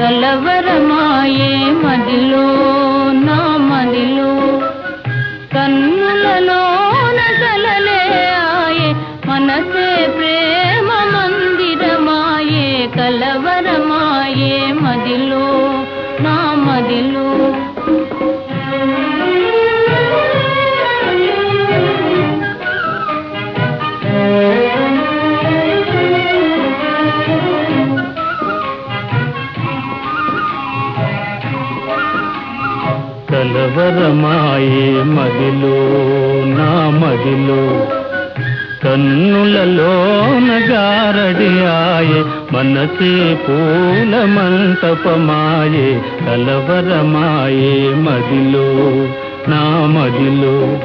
కలవరమాయే మదిలో నా మదిలో. కన్నులలో నగలలే ఆయే మనసే ప్రేమ మందిరమాయే కలవరమాయే మదిలో నా మదిలో. కలవరమాయే మదిలో నా మదిలో. కన్నులలో నగారడియాయే మనసే పూల మంటపమాయే. కలవరమాయే మదిలో నా మదిలో.